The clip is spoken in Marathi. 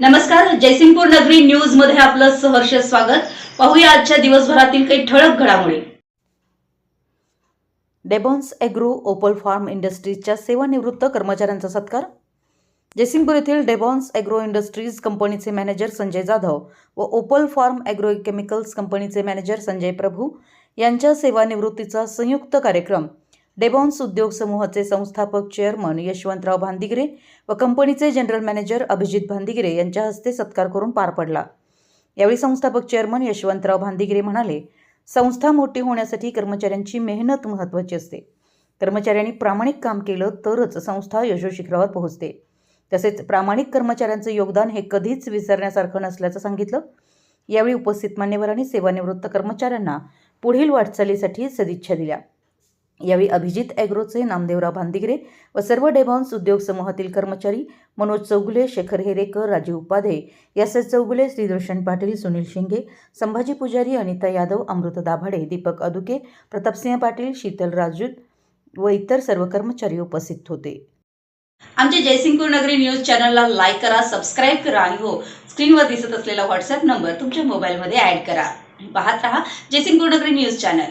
नमस्कार जयसिंगपूर नगरी न्यूजमध्ये आपलं सहर्ष स्वागत. पाहूया आजच्या दिवसभरातील काही ठळक घडामोडी. डेबॉन्स एग्रो ओपल फार्म इंडस्ट्रीजच्या सेवानिवृत्त कर्मचाऱ्यांचा सत्कार. जयसिंगपूर येथील डेबॉन्स एग्रो इंडस्ट्रीज कंपनीचे मॅनेजर संजय जाधव व ओपल फार्म ॲग्रो केमिकल्स कंपनीचे मॅनेजर संजय प्रभू यांच्या सेवानिवृत्तीचा संयुक्त कार्यक्रम डेबॉन्स उद्योग समूहाचे संस्थापक चेअरमन यशवंतराव भांदिगिरे व कंपनीचे जनरल मॅनेजर अभिजित भांदिगिरे यांच्या हस्ते सत्कार करून पार पडला. यावेळी संस्थापक चेअरमन यशवंतराव भांदिगिरे म्हणाले संस्था मोठी होण्यासाठी कर्मचाऱ्यांची मेहनत महत्त्वाची असते. कर्मचाऱ्यांनी प्रामाणिक काम केलं तरच संस्था यशोशिखरावर पोहोचते. तसेच प्रामाणिक कर्मचाऱ्यांचं योगदान हे कधीच विसरण्यासारखं नसल्याचं सांगितलं. यावेळी उपस्थित मान्यवरांनी सेवानिवृत्त कर्मचाऱ्यांना पुढील वाटचालीसाठी सदिच्छा दिल्या. यावेळी अभिजित ॲग्रोचे नामदेवराव भांदिगरे व सर्व डेबॉन्स उद्योग समूहातील कर्मचारी मनोज चौगुले शेखर हेरेकर राजीव उपाध्ये एस चौगुले श्रीदर्शन पाटील सुनील शिंगे संभाजी पुजारी अनिता यादव अमृत दाभाडे दीपक अदुके प्रतापसिंह पाटील शीतल राजूत व इतर सर्व कर्मचारी उपस्थित होते. आमच्या जयसिंगपूर नगरी न्यूज चॅनलला लाईक करा सबस्क्राईब करा आणि हो स्क्रीनवर दिसत असलेला व्हॉट्सअप नंबर तुमच्या मोबाईलमध्ये ॲड करा. पाहत रहा जयसिंगपूर नगरी न्यूज चॅनल.